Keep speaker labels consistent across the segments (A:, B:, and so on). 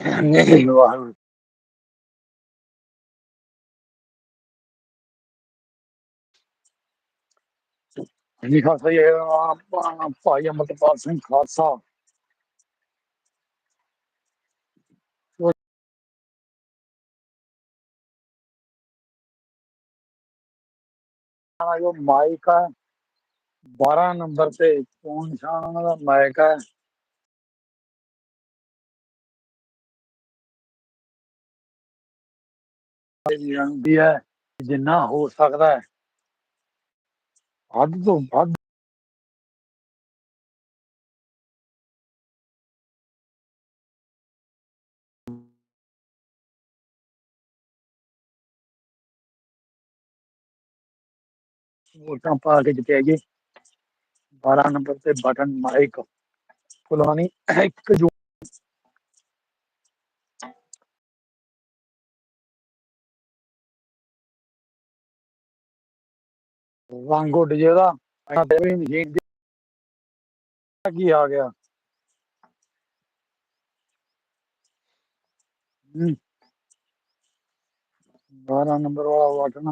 A: ਨਹੀਂ ਵਾਹਿਗੁਰੂ ਜੀ ਖਾਲਸਾ ਜੀ ਆਪਾਂ ਭਾਈ ਅਮਰਪਾਲ ਸਿੰਘ ਖਾਲਸਾ ਉਹ ਮਾਈਕ ਹੈ 12 ਨੰਬਰ ਤੇ ਫੋਨ ਨਿਸ਼ਾਨ ਉਹਨਾਂ ਦਾ ਮਾਈਕ ਹੈ ਇਹ ਜਾਂਦੀ ਹੈ ਜਿੰਨਾ ਹੋ ਸਕਦਾ ਹੈ। ਵੱਧ ਤੋਂ ਵੱਧ ਵੋਟਾਂ ਪਾ ਕੇ ਜਿੱਤਿਆ 12 ਨੰਬਰ ਤੇ ਬਟਨ ਮਾਈਕ ਫੁਲਾਨੀ ਇੱਕ ਜੋ ਰੰਗ ਉੱਡ ਜੇ ਉਹਦਾ। ਟੈਵਿੰਗ ਮਸ਼ੀਨ ਕੀ ਆ ਗਿਆ? ਹੂੰ। 12 ਨੰਬਰ ਵਾਲਾ ਬਟਨ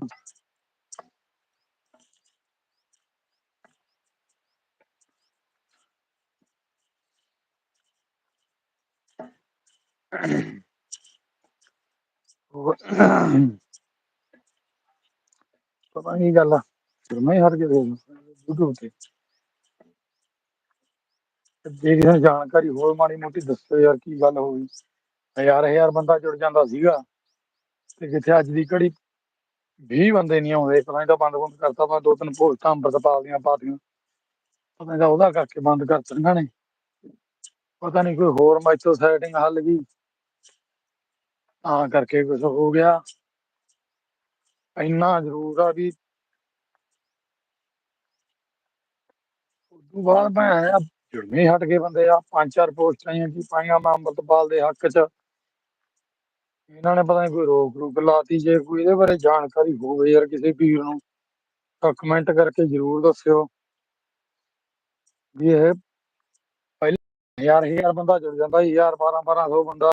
A: ਪਤਾ ਨਹੀਂ ਗੱਲ ਆ? ਮੈਂ ਹਟ ਕੇ ਦੇਖ YouTube ਤੇ। ਤੇ ਜਿਹੜੀ ਸਾਨੂੰ ਜਾਣਕਾਰੀ ਹੋਰ ਮਾੜੀ ਮੋਟੀ ਦੱਸੋ ਯਾਰ ਕੀ ਗੱਲ ਹੋ ਗਈ। ਹਜ਼ਾਰ ਹਜ਼ਾਰ ਬੰਦਾ ਜੁੜ ਜਾਂਦਾ ਸੀਗਾ। ਤੇ ਜਿੱਥੇ ਅੱਜ ਦੀ ਘੜੀ 20 ਬੰਦੇ ਨਹੀਂ ਆਉਂਦੇ ਪਤਾ ਨਹੀਂ ਤਾਂ ਬੰਦ ਬੰਦ ਕਰਤਾ ਮੈਂ ਦੋ ਤਿੰਨ ਪੋਸਟਾਂ ਅੰਮ੍ਰਿਤਪਾਲ ਦੀਆਂ ਪਾਤੀਆਂ। ਪਤਾ ਨਹੀਂ ਉਹਦਾ ਕਰਕੇ ਬੰਦ ਕਰਤਾ ਇਹਨਾਂ ਨੇ। ਪਤਾ ਨਹੀਂ ਕੋਈ ਹੋਰ ਮੈਥੋਂ ਸੈਟਿੰਗ ਹੱਲ ਗਈ। ਤਾਂ ਕਰਕੇ ਕੁਝ ਹੋ ਗਿਆ। ਇੰਨਾ ਜ਼ਰੂਰ ਆ ਵੀ ਉਦੋਂ ਬਾਅਦ ਮੈਂ ਆਇਆ ਜੁੜਵੇਂ ਹਟ ਗਏ ਬੰਦੇ ਆ ਪੰਜ ਚਾਰ ਪੋਸਟਾਂ ਆਈਆਂ ਕੀ ਪਾਈਆਂ ਮੈਂ ਅੰਮ੍ਰਿਤਪਾਲ ਦੇ ਹੱਕ 'ਚ। ਇਹਨਾਂ ਨੇ ਪਤਾ ਨਹੀਂ ਕੋਈ ਰੋਕ ਰੂਕ ਲਾਤੀ ਜੇ ਕੋਈ ਇਹਦੇ ਬਾਰੇ ਜਾਣਕਾਰੀ ਹੋਵੇ ਯਾਰ ਕਿਸੇ ਵੀਰ ਨੂੰ ਤਾਂ ਕਮੈਂਟ ਕਰਕੇ ਜਰੂਰ ਦੱਸਿਓ। ਵੀ ਇਹ ਪਹਿਲੇ ਹਜ਼ਾਰ ਹਜ਼ਾਰ ਬੰਦਾ ਜੁੜ ਜਾਂਦਾ ਸੀ, ਹਜ਼ਾਰ 12 1200 ਬੰਦਾ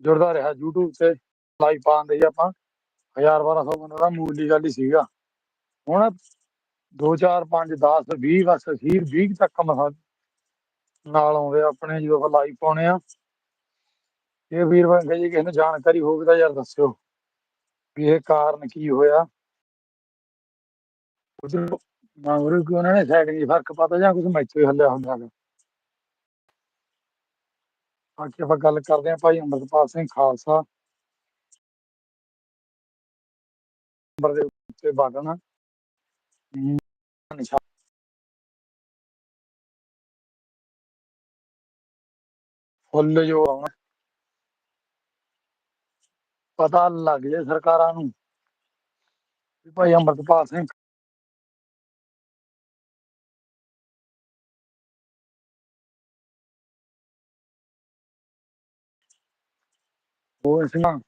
A: ਜੁੜਦਾ ਰਿਹਾ YouTube ਤੇ ਲਾਈਵ ਪਾਉਂਦੇ ਸੀ ਆਪਾਂ। ਹਜ਼ਾਰ 1200 ਬੰਦਾ ਦਾ ਮੂਲੀ ਗੱਲ ਹੀ ਸੀਗਾ। ਹੁਣ 2 4 5 10 20 ਬਸ ਅਖੀਰ 20 ਤੱਕ ਮਸਾ ਨਾਲ ਆਉਂਦੇ ਆਪਣੇ ਜਦੋਂ ਆਪਾਂ ਲਾਈਵ ਪਾਉਣੇ ਆ। ਇਹ ਵੀਰ ਬੰਦੇ ਜੀ ਕਿਸੇ ਨੂੰ ਜਾਣਕਾਰੀ ਹੋਵੇ ਤਾਂ ਯਾਰ ਦੱਸਿਓ ਵੀ ਇਹ ਕਾਰਨ ਕੀ ਹੋਇਆ। ਉਧਰ ਮੰਗਰੂ ਕਿ ਉਹਨਾਂ ਨੇ ਸੈਟਿੰਗ 'ਚ ਫ਼ਰਕ ਪਤਾ ਜਾਂ ਕੁਝ ਮੈਚੋਂ ਹੀ ਹੱਲਿਆ ਹੁੰਦਾ ਗਾ ਬਾਕੀ ਆਪਾਂ ਗੱਲ ਕਰਦੇ ਹਾਂ ਭਾਈ ਅੰਮ੍ਰਿਤਪਾਲ ਸਿੰਘ ਖਾਲਸਾ। ਨੰਬਰ ਦੇ ਉੱਤੇ ਬਟਨ ਨਿਸ਼ਾਨ ਫੁੱਲ ਜੋ ਆਉਣਾ। ਪਤਾ ਲੱਗ ਜੇ ਸਰਕਾਰਾਂ ਨੂੰ ਵੀ ਭਾਈ ਅੰਮ੍ਰਿਤਪਾਲ ਸਿੰਘ ਉਹ ਸਿੰਘਾਂ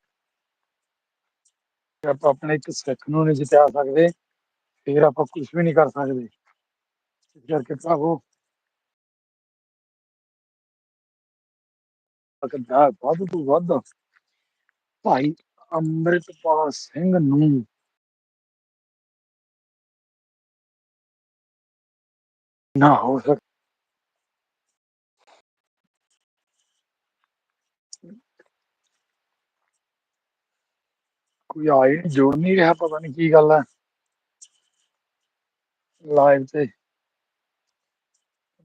A: ਕਿ ਆਪਾਂ ਆਪਣੇ ਇੱਕ ਸਿੱਖ ਨੂੰ ਨਹੀਂ ਜਿਤਾ ਸਕਦੇ। ਫਿਰ ਆਪਾਂ ਕੁਝ ਵੀ ਨਹੀਂ ਕਰ ਸਕਦੇ ਇਸ ਕਰਕੇ ਭਰਾਵੋ ਅਕਦਾ ਵੱਧ ਤੋਂ ਵੱਧ ਭਾਈ ਅੰਮ੍ਰਿਤਪਾਲ ਸਿੰਘ ਨੂੰ ਨਾ ਹੋ ਸਕ ਕੋਈ ਆਈ ਨੀ, ਜੁੜ ਨਹੀਂ ਰਿਹਾ ਪਤਾ ਨਹੀਂ ਕੀ ਗੱਲ ਹੈ ਲਾਈਵ ਤੇ।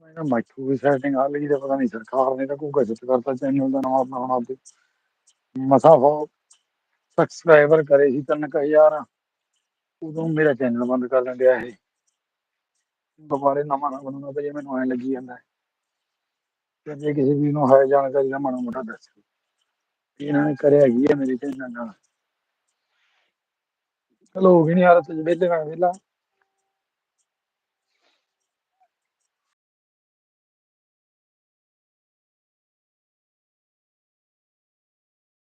A: ਇਹਨਾਂ ਮੈਥੋਂ ਵੀ ਸੈਟਿੰਗ ਆ ਲਈ ਤੇ ਪਤਾ ਨਹੀਂ ਸਰਕਾਰ ਨੇ ਤਾਂ ਕੋਈ ਗਜਟ ਕਰਤਾ, ਚੈਨਲ ਦਾ ਨਾਮ ਬਣਾਉਣਾ ਤੇ ਮਸਾ ਸਬਸਕ੍ਰਾਈਬਰ ਕਰੇ ਸੀ ਤਿੰਨ ਕੁ ਹਜ਼ਾਰ। ਉਦੋਂ ਮੇਰਾ ਚੈਨਲ ਬੰਦ ਕਰ ਦਿੰਦੇ ਆ ਇਹ। ਦੁਬਾਰੇ ਨਵਾਂ ਨਾ ਬਣਾਉਣਾ ਪਏ, ਮੈਨੂੰ ਐ ਲੱਗੀ ਜਾਂਦਾ। ਤੇ ਜੇ ਕਿਸੇ ਵੀ ਨੂੰ ਹੈ ਜਾਣਕਾਰੀ ਦਾ ਮਾੜਾ ਮੋਟਾ ਦੱਸੋ ਇਹਨਾਂ ਨੇ ਕਰਿਆ ਕੀ ਹੈ ਮੇਰੇ ਚੈਨਲ ਨਾਲ? ਚਲੋ ਹੋ ਗਈ ਨਹੀਂ ਹਾਲਤ, ਵਿਹਲੇ ਮੈਂ ਵਿਹਲਾ।